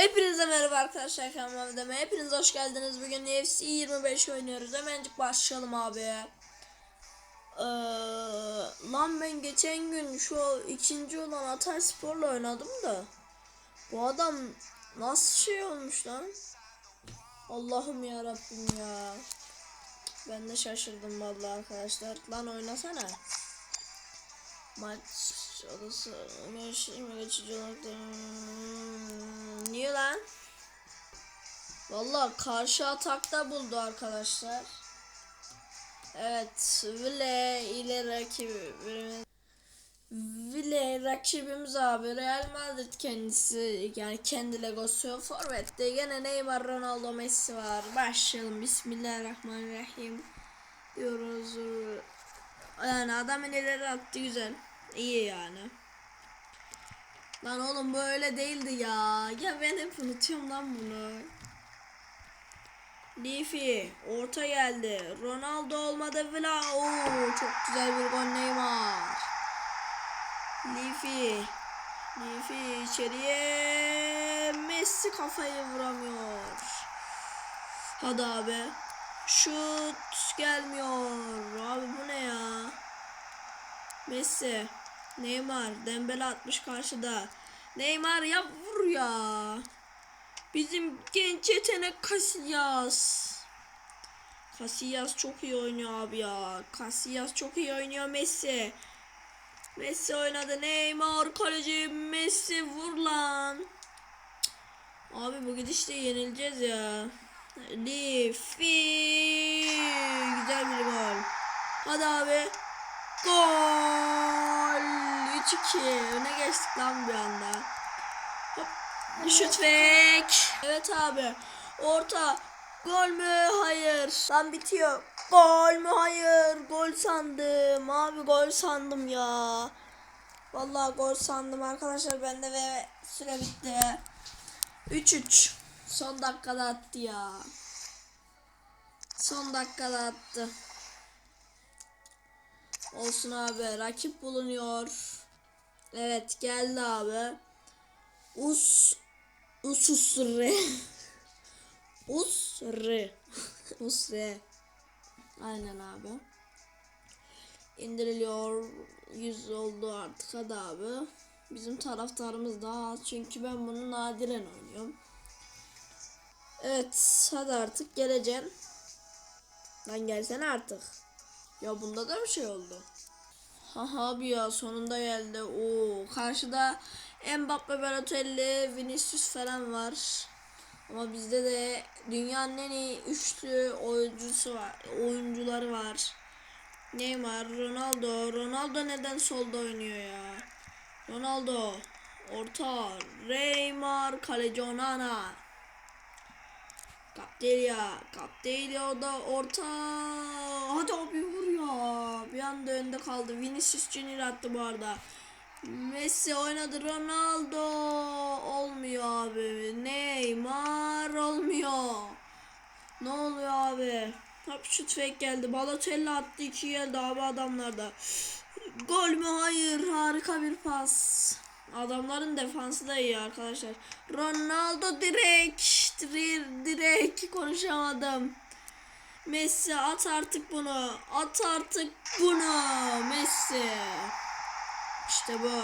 Hepinize merhaba arkadaşlar kanalıma deme. Hepiniz hoş geldiniz. Bugün UFC 25 oynuyoruz. Hemencik başlayalım abi. Ee, lan ben geçen gün şu ikinci olan Atay Spor'la oynadım da. Bu adam nasıl şey olmuş lan? Allah'ım ya Rabbim ya. Ben de şaşırdım vallahi arkadaşlar. Lan oynasana. Maç odası geçici olarak Niye lan? Valla karşı atakta buldu arkadaşlar. Evet, Vile ile rakibimiz Vile rakibimiz abi Real Madrid kendisi yani kendi legosu forvette gene Neymar Ronaldo Messi var. Başlayalım. Bismillahirrahmanirrahim diyoruz. Yani adam ileri attı güzel. İyi yani Lan oğlum böyle değildi ya. Ya ben hep unutuyorum lan bunu. Leafy orta geldi. Ronaldo olmadı Vla. Oo çok güzel bir gol Neymar. Leafy. Leafy içeriye. Messi kafayı vuramıyor. Hadi abi. Şut gelmiyor. Abi bu ne ya? Messi. Neymar Dembele atmış karşıda. Neymar ya vur ya. Bizim genç yetenek Casillas. Casillas çok iyi oynuyor abi ya. Casillas çok iyi oynuyor Messi. Messi oynadı. Neymar kaleci Messi vur lan. Abi bu gidişte yenileceğiz ya. Lifi. Güzel bir gol. Hadi abi. Gol! 3-2. Öne geçtik lan bir anda. Hop. Şut fake. Evet abi. Orta. Gol mü? Hayır. Lan bitiyor. Gol mü? Hayır. Gol sandım. Abi gol sandım ya. Vallahi gol sandım arkadaşlar bende ve süre bitti. 3-3. Son dakikada attı ya. Son dakikada attı. Olsun abi. Rakip bulunuyor. Evet geldi abi. Us Ususre. Usre. Usre. Aynen abi. İndiriliyor. 100 oldu artık hadi abi. Bizim taraftarımız daha az çünkü ben bunu nadiren oynuyorum. Evet hadi artık geleceğim. Lan gelsene artık. Ya bunda da bir şey oldu. Haha abi ya sonunda geldi. Oo karşıda Mbappe, Balotelli, Vinicius falan var. Ama bizde de dünyanın en iyi üçlü oyuncusu var, oyuncuları var. Neymar, Ronaldo. Ronaldo neden solda oynuyor ya? Ronaldo. Orta. Neymar. Kaleci Onana. Kaptelya. Kaptelya o da orta. Hadi abi Bir anda önde kaldı. Vinicius Junior attı bu arada. Messi oynadı. Ronaldo. Olmuyor abi. Neymar olmuyor. Ne oluyor abi? Hop şut fake geldi. Balotelli attı. iki geldi abi adamlarda. Gol mü? Hayır. Harika bir pas. Adamların defansı da iyi arkadaşlar. Ronaldo. Direkt, direkt konuşamadım. Messi at artık bunu. At artık bunu. Messi. İşte bu.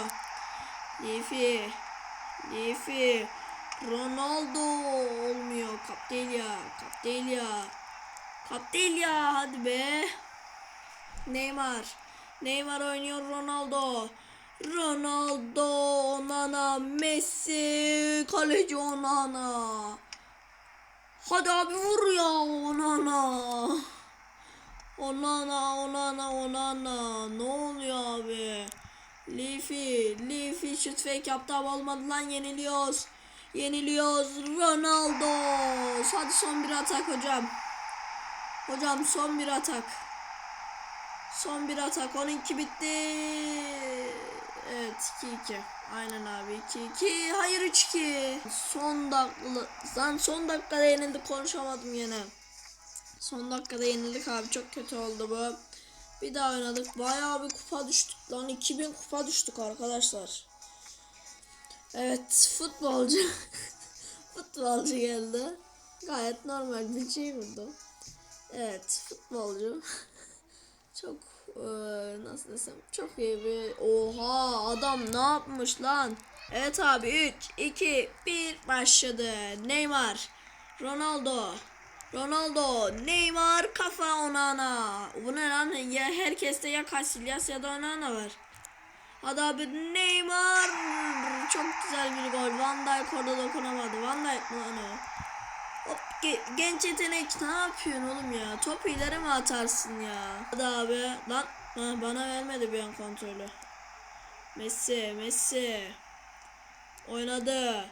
Lefi. Lefi. Ronaldo olmuyor. Kaptelya. Kaptelya. Kaptelya hadi be. Neymar. Neymar oynuyor Ronaldo. Ronaldo, Onana, Messi, kaleci Onana. Hadi abi vur ya Onana. Onana, Onana, Onana. Ne oluyor abi? Leafy, Leafy şut fake yaptı ama olmadı lan yeniliyoruz. Yeniliyoruz. Ronaldo. Hadi son bir atak hocam. Hocam son bir atak. Son bir atak. 12 bitti. Evet 2-2. Aynen abi 2-2. Hayır 3-2. Son dakika. Lan son dakikada yenildik konuşamadım yine. Son dakikada yenildik abi çok kötü oldu bu. Bir daha oynadık. Bayağı bir kupa düştük lan. 2000 kupa düştük arkadaşlar. Evet futbolcu. Futbolcu geldi. Gayet normal bir şey vurdu. Evet futbolcu. çok eee, nasıl desem çok iyi bir oha adam ne yapmış lan? Evet abi 3 2 1 başladı. Neymar Ronaldo Ronaldo Neymar kafa Onana. Bu ne lan? Ya herkeste ya Casillas ya da Onana var. Hadi abi Neymar çok güzel bir gol. Van Dijk orada dokunamadı. Van Dijk mı lan o? Hop ge- genç yetenek ne yapıyorsun oğlum ya? Topu ileri mi atarsın ya? Hadi abi lan ha, bana vermedi bir an kontrolü. Messi Messi oynadı.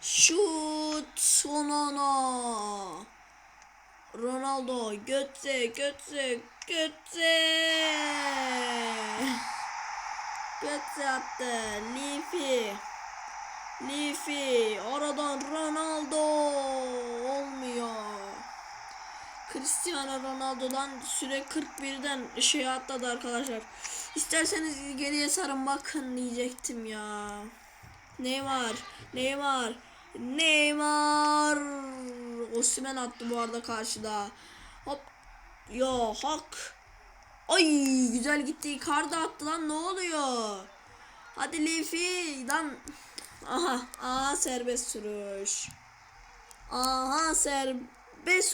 Şut Onana. Ronaldo Götze Götze Götze Götze attı Lifi Lifi oradan Ronaldo olmuyor. Cristiano Ronaldo'dan süre 41'den şey atladı arkadaşlar. İsterseniz geriye sarın bakın diyecektim ya. Neymar, Neymar, Neymar. Osimhen attı bu arada karşıda. Hop. Yo hak. Ay güzel gitti. Icardi attı lan ne oluyor? Hadi Lefi lan. Aha, aha serbest sürüş. Aha serbest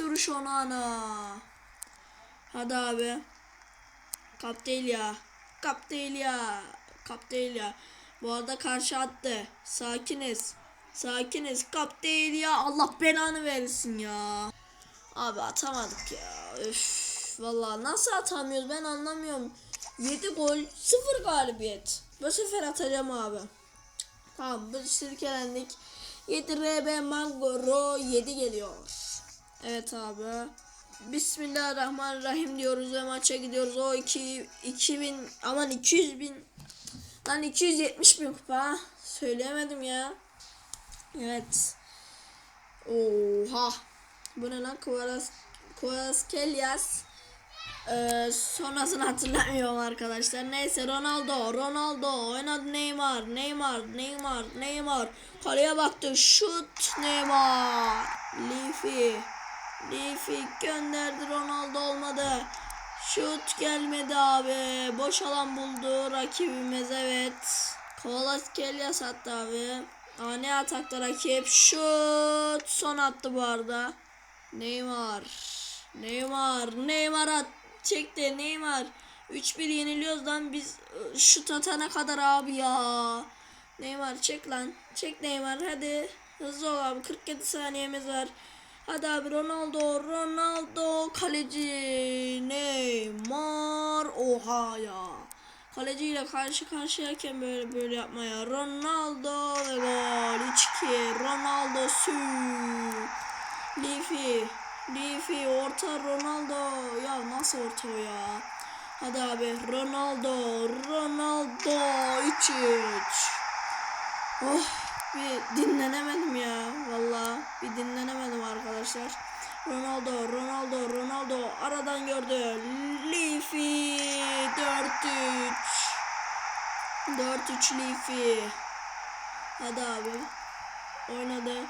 vuruş ona ana. Hadi abi. Kap değil ya. Bu arada karşı attı. Sakiniz. Sakiniz. Kap. Allah belanı versin ya. Abi atamadık ya. Üf. Vallahi nasıl atamıyoruz ben anlamıyorum. 7 gol 0 galibiyet. Bu sefer atacağım abi. Tamam biz silkelendik. 7 RB Mangoro 7 geliyor. Evet abi. Bismillahirrahmanirrahim diyoruz ve maça gidiyoruz. O 2 2000 aman 200 bin lan 270 bin kupa. Söyleyemedim ya. Evet. Oha. Bu ne lan? Kvaras Kvaras ee, sonrasını hatırlamıyorum arkadaşlar. Neyse Ronaldo, Ronaldo oynadı Neymar, Neymar, Neymar, Neymar. Kaleye baktı. Şut Neymar. Lifi. Lifi gönderdi Ronaldo olmadı. Şut gelmedi abi. Boş alan buldu rakibimiz evet. Kvalaskelia sattı abi. Ani atakta rakip. Şut. Son attı bu arada. Neymar. Neymar. Neymar at. Çekti Neymar. 3-1 yeniliyoruz lan biz ıı, şut atana kadar abi ya. Neymar çek lan. Çek Neymar hadi. Hızlı ol abi 47 saniyemiz var. Hadi abi Ronaldo, Ronaldo kaleci Neymar. Oha ya. Kaleciyle karşı karşıyayken böyle böyle yapma ya. Ronaldo ve gol 3-2. Ronaldo sü. Lifi. Lifi orta Ronaldo. Ya nasıl orta ya? Hadi abi Ronaldo. Ronaldo 3-3. Oh bir dinlenemedim ya. Valla arkadaşlar. Ronaldo, Ronaldo, Ronaldo aradan gördü. Lifi 4-3. 4-3 Lifi. Hadi abi. Oynadı.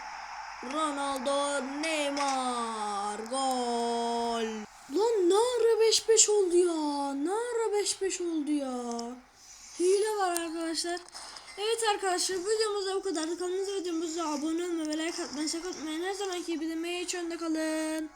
Ronaldo, Neymar. Gol. Lan ne ara 5-5 oldu ya? Ne ara 5-5 oldu ya? Hile var arkadaşlar. Evet arkadaşlar videomuz da bu kadar. Kanalımıza videomuza abone olmayı ve like atmayı sakın unutmayın. Her zamanki gibi de hiç önde kalın.